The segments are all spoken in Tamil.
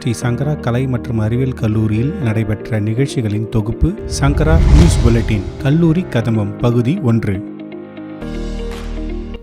ஸ்ரீ சங்கரா கலை மற்றும் அறிவியல் கல்லூரியில் நடைபெற்ற நிகழ்ச்சிகளின் தொகுப்பு சங்கரா நியூஸ் புல்லட்டின் கல்லூரி கதம்பம் பகுதி ஒன்று.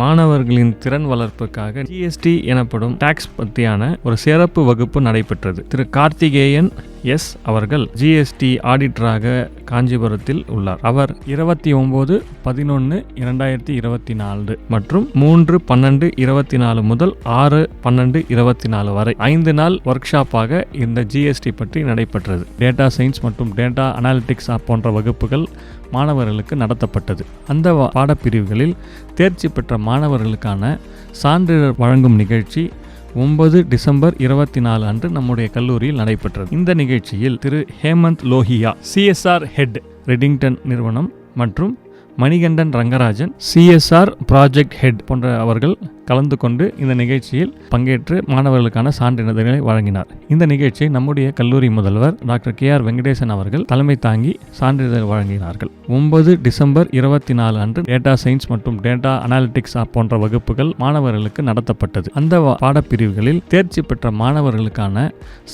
மாணவர்களின் திறன் வளர்ப்புக்காக ஜிஎஸ்டி எனப்படும் டாக்ஸ் பற்றியான ஒரு சிறப்பு வகுப்பு நடைபெற்றது. திரு கார்த்திகேயன் எஸ் அவர்கள் ஜிஎஸ்டி ஆடிட்டராக காஞ்சிபுரத்தில் உள்ளார். அவர் இருபத்தி ஒன்பது பதினொன்று இரண்டாயிரத்தி இருபத்தி நாலு மற்றும் மூன்று பன்னெண்டு இருபத்தி நாலு முதல் ஆறு பன்னெண்டு இருபத்தி நாலு வரை ஐந்து நாள் ஒர்க் ஷாப்பாக இந்த ஜிஎஸ்டி பற்றி நடைபெற்றது. டேட்டா சயின்ஸ் மற்றும் டேட்டா அனாலிட்டிக்ஸ் போன்ற வகுப்புகள் மாணவர்களுக்கு நடத்தப்பட்டது. அந்த பாடப்பிரிவுகளில் தேர்ச்சி பெற்ற மாணவர்களுக்கான சான்றிதழ் வழங்கும் நிகழ்ச்சி ஒன்பது டிசம்பர் இருபத்தி நாலு அன்று நம்முடைய கல்லூரியில் நடைபெற்றது. இந்த நிகழ்ச்சியில் திரு. Hemant Lohia C S R head Redington நிறுவனம் மற்றும் Manikandan Rangarajan C S R project head போன்ற அவர்கள் கலந்து கொண்டு இந்த நிகழ்ச்சியில் பங்கேற்று மாணவர்களுக்கான சான்றிதழ்களை வழங்கினார். இந்த நிகழ்ச்சியை நம்முடைய கல்லூரி முதல்வர் டாக்டர் கே ஆர் வெங்கடேசன் அவர்கள் தலைமை தாங்கி சான்றிதழ் வழங்கினார்கள். ஒன்பது டிசம்பர் இருபத்தி நாலு அன்று டேட்டா சயின்ஸ் மற்றும் டேட்டா அனாலிட்டிக்ஸ் போன்ற வகுப்புகள் மாணவர்களுக்கு நடத்தப்பட்டது. அந்த பாடப்பிரிவுகளில் தேர்ச்சி பெற்ற மாணவர்களுக்கான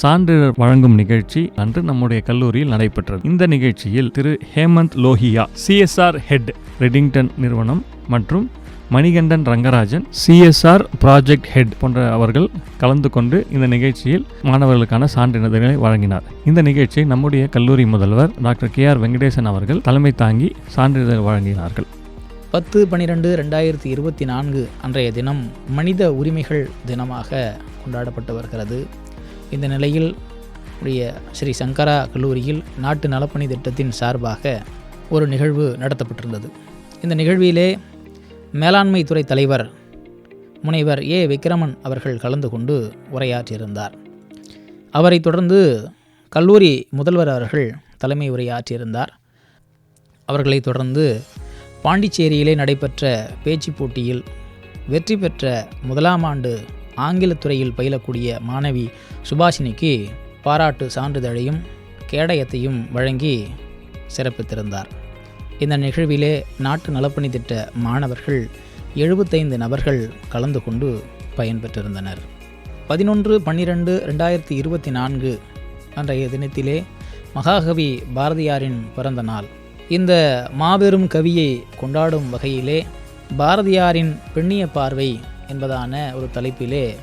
சான்றிதழ் வழங்கும் நிகழ்ச்சி அன்று நம்முடைய கல்லூரியில் நடைபெற்றது. இந்த நிகழ்ச்சியில் திரு Hemant Lohia C S R head Redington நிறுவனம் மற்றும் Manikandan Rangarajan C S R project head போன்ற அவர்கள் கலந்து கொண்டு இந்த நிகழ்ச்சியில் மாணவர்களுக்கான சான்றிதழ்களை வழங்கினார். இந்த நிகழ்ச்சியை நம்முடைய கல்லூரி முதல்வர் டாக்டர் கே ஆர் வெங்கடேசன் அவர்கள் தலைமை தாங்கி சான்றிதழ் வழங்கினார்கள். பத்து பன்னிரெண்டு ரெண்டாயிரத்தி இருபத்தி நான்கு அன்றைய தினம் மனித உரிமைகள் தினமாக கொண்டாடப்பட்டு வருகிறது. இந்த நிலையில் உடைய ஸ்ரீ சங்கரா கல்லூரியில் நாட்டு நலப்பணி திட்டத்தின் சார்பாக ஒரு நிகழ்வு நடத்தப்பட்டிருந்தது. இந்த நிகழ்விலே மேலாண்மை துறை தலைவர் முனைவர் ஏ. விக்ரமன் அவர்கள் கலந்து கொண்டு உரையாற்றியிருந்தார். அவரைத் தொடர்ந்து கல்லூரி முதல்வர் அவர்கள் தலைமை உரையாற்றியிருந்தார். அவர்களைத் தொடர்ந்து பாண்டிச்சேரியிலே நடைபெற்ற பேச்சு போட்டியில் வெற்றி பெற்ற முதலாம் ஆண்டு ஆங்கிலத்துறையில் பயிலக்கூடிய மாணவி சுபாஷினிக்கு பாராட்டு சான்றிதழையும் கேடயத்தையும் வழங்கி சிறப்பித்திருந்தார். இந்த நிகழ்விலே நாட்டு நலப்பணி திட்ட மாணவர்கள் எழுபத்தைந்து நபர்கள் கலந்து கொண்டு பயன்பெற்றிருந்தனர். பதினொன்று பன்னிரெண்டு ரெண்டாயிரத்தி இருபத்தி நான்கு அன்றைய தினத்திலே மகாகவி பாரதியாரின் பிறந்த நாள். இந்த மாபெரும் கவியை கொண்டாடும் வகையிலே பாரதியாரின் பெண்ணிய பார்வை என்பதான ஒரு தலைப்பிலே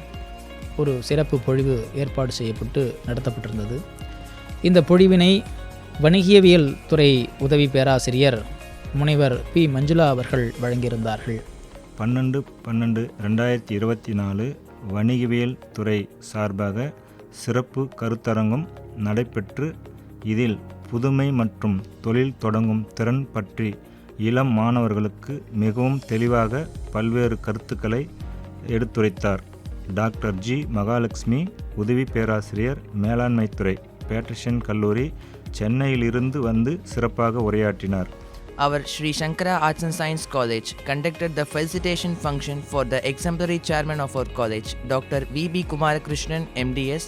ஒரு சிறப்பு பொழிவு ஏற்பாடு செய்யப்பட்டு நடத்தப்பட்டிருந்தது. இந்த பொழிவினை வணிகியவியல் துறை உதவி பேராசிரியர் முனைவர் பி. மஞ்சுளா அவர்கள் வழங்கியிருந்தார்கள். பன்னெண்டு பன்னெண்டு ரெண்டாயிரத்தி இருபத்தி நாலு வணிகவியல் துறை சார்பாக சிறப்பு கருத்தரங்கம் நடைபெற்று இதில் புதுமை மற்றும் தொழில் தொடங்கும் திறன் பற்றி இளம் மாணவர்களுக்கு மிகவும் தெளிவாக பல்வேறு கருத்துக்களை எடுத்துரைத்தார். Doctor G. மகாலட்சுமி உதவி பேராசிரியர் மேலாண்மைத்துறை பேட்ரிஷன் கல்லூரி சென்னையிலிருந்து வந்து சிறப்பாக உரையாற்றினார் Our Sri Shankara Arts and Science College conducted the felicitation function for the exemplary chairman of our college, Dr. V.B. Kumarakrishnan, MDS,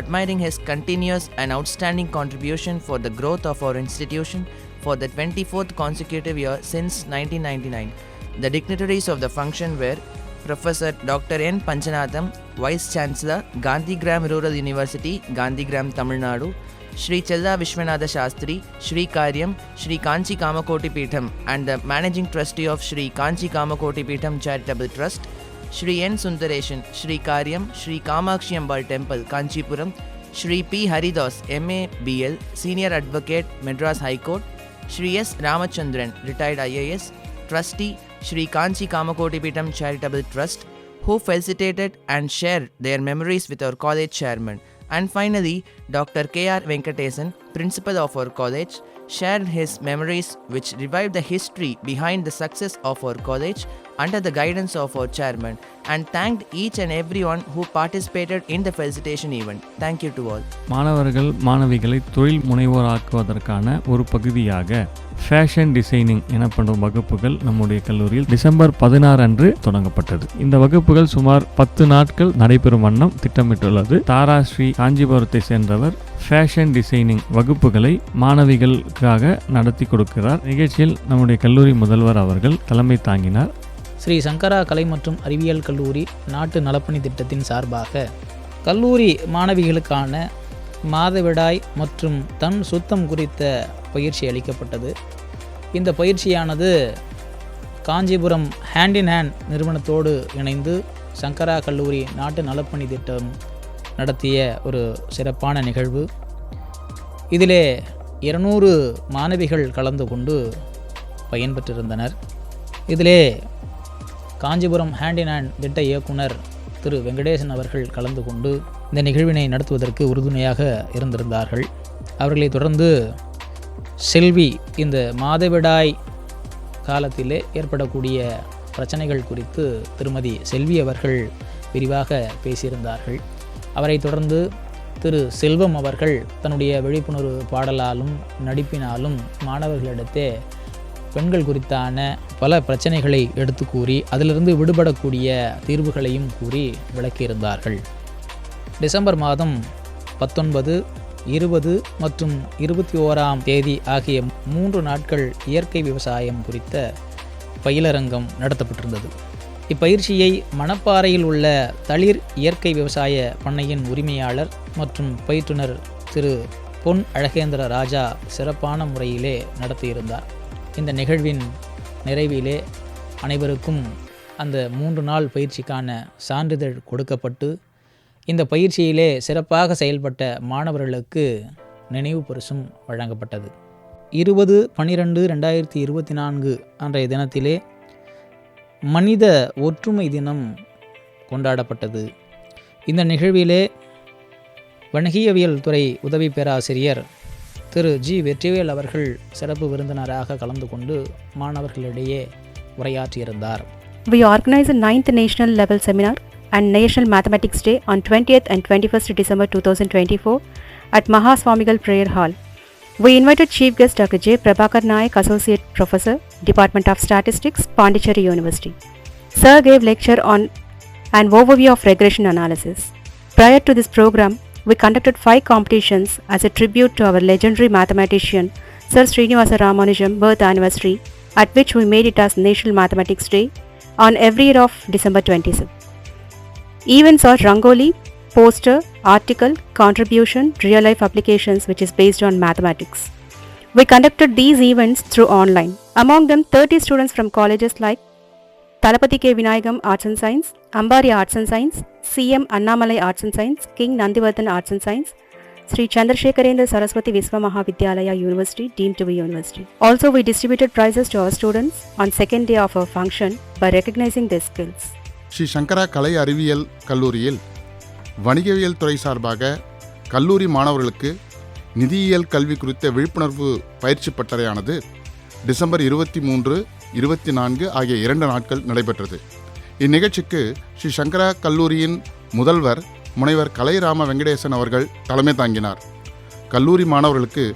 admiring his continuous and outstanding contribution for the growth of our institution for the 24th consecutive year since 1999. The dignitaries of the function were Professor Dr. N. Panchanatham, Vice Chancellor, Gandhigram Rural University, Gandhigram, Tamil Nadu, Sri Chella Vishwanatha Shastri, Sri Karyam, Sri Kanchi Kamakoti Peetham, and the Managing Trustee of Sri Kanchi Kamakoti Peetham Charitable Trust, Sri N. Sundareshan, Sri Karyam, Sri Kamakshi Ambal Temple, Kanchipuram, Sri P. Haridas, MA BL, Senior Advocate, Madras High Court, Sri S. Ramachandran, Retired IAS, Trustee, Sri Kanchi Kamakoti Peetham Charitable Trust, who felicitated and shared their memories with our college chairman. And finally, Dr. K.R. Venkatesan, principal of our college, shared his memories which revived the history behind the success of our college under the guidance of our chairman and thanked each and everyone who participated in the felicitation event. Thank you to all. மாணவர்கள் மாணவிகளை தொழில் முனைவோராக்குவதற்கான ஒரு பகுதியாக ஃபேஷன் டிசைனிங் எனப்படும் வகுப்புகள் நம்முடைய கல்லூரியில் டிசம்பர் பதினாறு அன்று தொடங்கப்பட்டது. இந்த வகுப்புகள் சுமார் பத்து நாட்கள் நடைபெறும் வண்ணம் திட்டமிட்டுள்ளது. தாரா ஸ்ரீ காஞ்சிபுரத்தை சேர்ந்தவர் ஃபேஷன் டிசைனிங் வகுப்புகளை மாணவிகளுக்காக நடத்தி கொடுக்கிறார். நிகழ்ச்சியில் நம்முடைய கல்லூரி முதல்வர் அவர்கள் தலைமை தாங்கினார். ஸ்ரீ சங்கரா கலை மற்றும் அறிவியல் கல்லூரி நாட்டு நலப்பணி திட்டத்தின் சார்பாக கல்லூரி மாணவிகளுக்கான மாதவிடாய் மற்றும் தன் சுத்தம் குறித்த பயிற்சி அளிக்கப்பட்டது. இந்த பயிற்சியானது காஞ்சிபுரம் ஹேண்ட் இன் ஹேண்ட் நிறுவனத்தோடு இணைந்து சங்கரா கல்லூரி நாட்டு நலப்பணி திட்டம் நடத்திய ஒரு சிறப்பான நிகழ்வு. இதிலே இருநூறு மாணவிகள் கலந்து கொண்டு பயன்பெற்றிருந்தனர். இதிலே காஞ்சிபுரம் ஹேண்ட் இன் ஹேண்ட் திட்ட இயக்குனர் திரு வெங்கடேசன் அவர்கள் கலந்து கொண்டு இந்த நிகழ்வினை நடத்துவதற்கு உறுதுணையாக இருந்திருந்தார்கள். அவர்களை தொடர்ந்து செல்வி இந்த மாதவிடாய் காலத்திலே ஏற்படக்கூடிய பிரச்சனைகள் குறித்து திருமதி செல்வி அவர்கள் விரிவாக பேசியிருந்தார்கள். அவரை தொடர்ந்து திரு செல்வம் அவர்கள் தன்னுடைய விழிப்புணர்வு பாடலாலும் நடிப்பினாலும் மாணவர்களிடத்தே பெண்கள் குறித்தான பல பிரச்சனைகளை எடுத்து கூறி அதிலிருந்து விடுபடக்கூடிய தீர்வுகளையும் கூறி விளக்கியிருந்தார்கள். டிசம்பர் மாதம் பத்தொன்பது இருபது மற்றும் இருபத்தி ஓராம் தேதி ஆகிய மூன்று நாட்கள் இயற்கை விவசாயம் குறித்த பயிலரங்கம் நடத்தப்பட்டிருந்தது. இப்பயிற்சியை மணப்பாறையில் உள்ள தளிர் இயற்கை விவசாய பண்ணையின் உரிமையாளர் மற்றும் பயிற்றுனர் திரு பொன் அழகேந்திர ராஜா சிறப்பான முறையிலே நடத்தியிருந்தார். இந்த நிகழ்வின் நிறைவிலே அனைவருக்கும் அந்த மூன்று நாள் பயிற்சிக்கான சான்றிதழ் கொடுக்கப்பட்டு இந்த பயிற்சியிலே சிறப்பாக செயல்பட்ட மாணவர்களுக்கு நினைவு பரிசும் வழங்கப்பட்டது. இருபது பன்னிரெண்டு ரெண்டாயிரத்தி இருபத்தி நான்கு அன்றைய தினத்திலே மனித ஒற்றுமை தினம் கொண்டாடப்பட்டது. இந்த நிகழ்விலே வணிகவியல் துறை உதவி பேராசிரியர் திரு. ஜி. வெற்றிவேல் அவர்கள் சிறப்பு விருந்தினராக கலந்து கொண்டு மாணவர்களிடையே உரையாற்றியிருந்தார். We organize a 9th national level seminar and National Mathematics Day on 20th and 21st December 2024 at Mahaswamigal Prayer Hall. We invited Chief Guest Dr. J. Prabhakar Associate Professor, Department of Statistics, Pondicherry University. Sir gave lecture on an overview of regression analysis. Prior to this program, we conducted five competitions as a tribute to our legendary mathematician, Sir Srinivasa Ramanujam birth anniversary, at which we made it as National Mathematics Day on every year of December 27. Events are Rangoli, poster, article, contribution, real life applications which is based on mathematics. We conducted these events through online. Among them, 30 students from colleges like Talapati K. Vinayagam Arts and Science, Ambari Arts and Science, CM Annamalai Arts and Science, King Nandivardhan Arts and Science, Sri Chandrasekharendra Saraswati Viswa Mahavidyalaya University, deemed to be university. Also, we distributed prizes to our students on second day of our function by recognizing their skills. Sri Sankara கலை அறிவியல் கல்லூரியில் வணிகவியல் துறை சார்பாக கல்லூரி மாணவர்களுக்கு நிதியியல் கல்வி குறித்த விழிப்புணர்வு பயிற்சி பட்டறையானது டிசம்பர் இருபத்தி மூன்று இருபத்தி நான்கு ஆகிய இரண்டு நாட்கள் நடைபெற்றது. இந்நிகழ்ச்சிக்கு ஸ்ரீ சங்கரா கல்லூரியின் முதல்வர் முனைவர் கலைராம வெங்கடேசன் அவர்கள் தலைமை தாங்கினார். கல்லூரி மாணவர்களுக்கு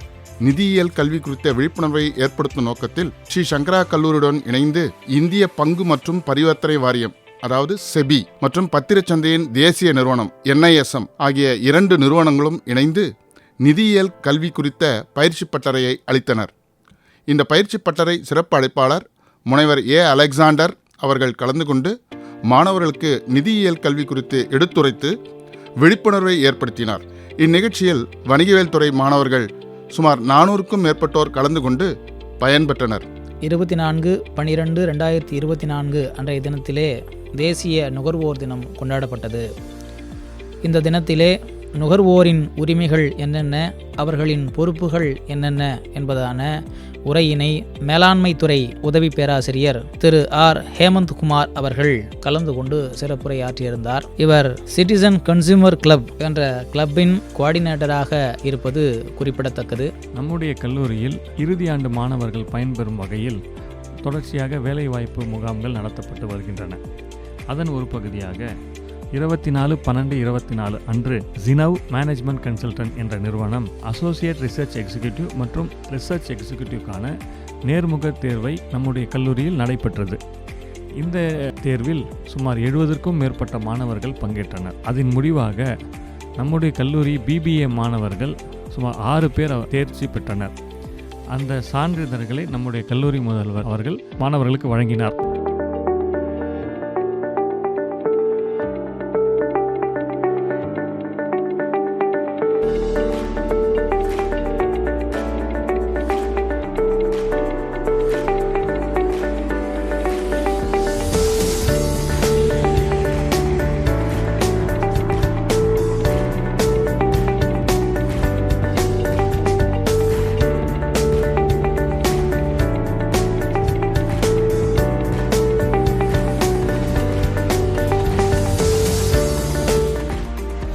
நிதியியல் கல்வி குறித்த விழிப்புணர்வை ஏற்படுத்தும் நோக்கத்தில் ஸ்ரீ சங்கரா கல்லூரியுடன் இணைந்து இந்திய பங்கு மற்றும் பரிவர்த்தனை வாரியம் அதாவது செபி மற்றும் பத்திரச்சந்தையின் தேசிய நிறுவனம் என்ஐஎஸ்எம் ஆகிய இரண்டு நிறுவனங்களும் இணைந்து நிதியியல் கல்வி குறித்த பயிற்சி பட்டறையை அளித்தனர். இந்த பயிற்சி பட்டறை சிறப்பு அழைப்பாளர் முனைவர் ஏ. அலெக்சாண்டர் அவர்கள் கலந்து கொண்டு மாணவர்களுக்கு நிதியியல் கல்வி குறித்து எடுத்துரைத்து விழிப்புணர்வை ஏற்படுத்தினார். இந்நிகழ்ச்சியில் வணிகவியல் துறை மாணவர்கள் சுமார் நானூறுக்கும் மேற்பட்டோர் கலந்து கொண்டு பயன்பெற்றனர். இருபத்தி நான்கு பன்னிரெண்டு ரெண்டாயிரத்தி இருபத்தி நான்கு அன்றைய தினத்திலே தேசிய நுகர்வோர் தினம் கொண்டாடப்பட்டது. இந்த தினத்திலே நுகர்வோரின் உரிமைகள் என்னென்ன அவர்களின் பொறுப்புகள் என்னென்ன என்பதான உரையினை மேலாண்மைத்துறை உதவி பேராசிரியர் திரு ஆர். ஹேமந்த் குமார் அவர்கள் கலந்து கொண்டு சிறப்புரையாற்றியிருந்தார். இவர் சிட்டிசன் கன்சியூமர் கிளப் என்ற கிளப்பின் கோஆர்டினேட்டராக இருப்பது குறிப்பிடத்தக்கது. நம்முடைய கல்லூரியில் இறுதி ஆண்டு மாணவர்கள் பயன்பெறும் வகையில் தொடர்ச்சியாக வேலைவாய்ப்பு முகாம்கள் நடத்தப்பட்டு வருகின்றன. அதன் ஒரு பகுதியாக இருபத்தி நாலு பன்னெண்டு இருபத்தி நாலு அன்று ஜினவ் மேனேஜ்மெண்ட் கன்சல்டன்ட் என்ற நிறுவனம் அசோசியேட் ரிசர்ச் எக்ஸிக்யூட்டிவ் மற்றும் ரிசர்ச் எக்ஸிக்யூட்டிவ்க்கான நேர்முக தேர்வை நம்முடைய கல்லூரியில் நடைபெற்றது. இந்த தேர்வில் சுமார் எழுபதற்கும் மேற்பட்ட மாணவர்கள் பங்கேற்றனர். அதன் முடிவாக நம்முடைய கல்லூரி பிபிஏ மாணவர்கள் சுமார் ஆறு பேர் தேர்ச்சி பெற்றனர். அந்த சான்றிதழ்களை நம்முடைய கல்லூரி முதல்வர் அவர்கள் மாணவர்களுக்கு வழங்கினார்.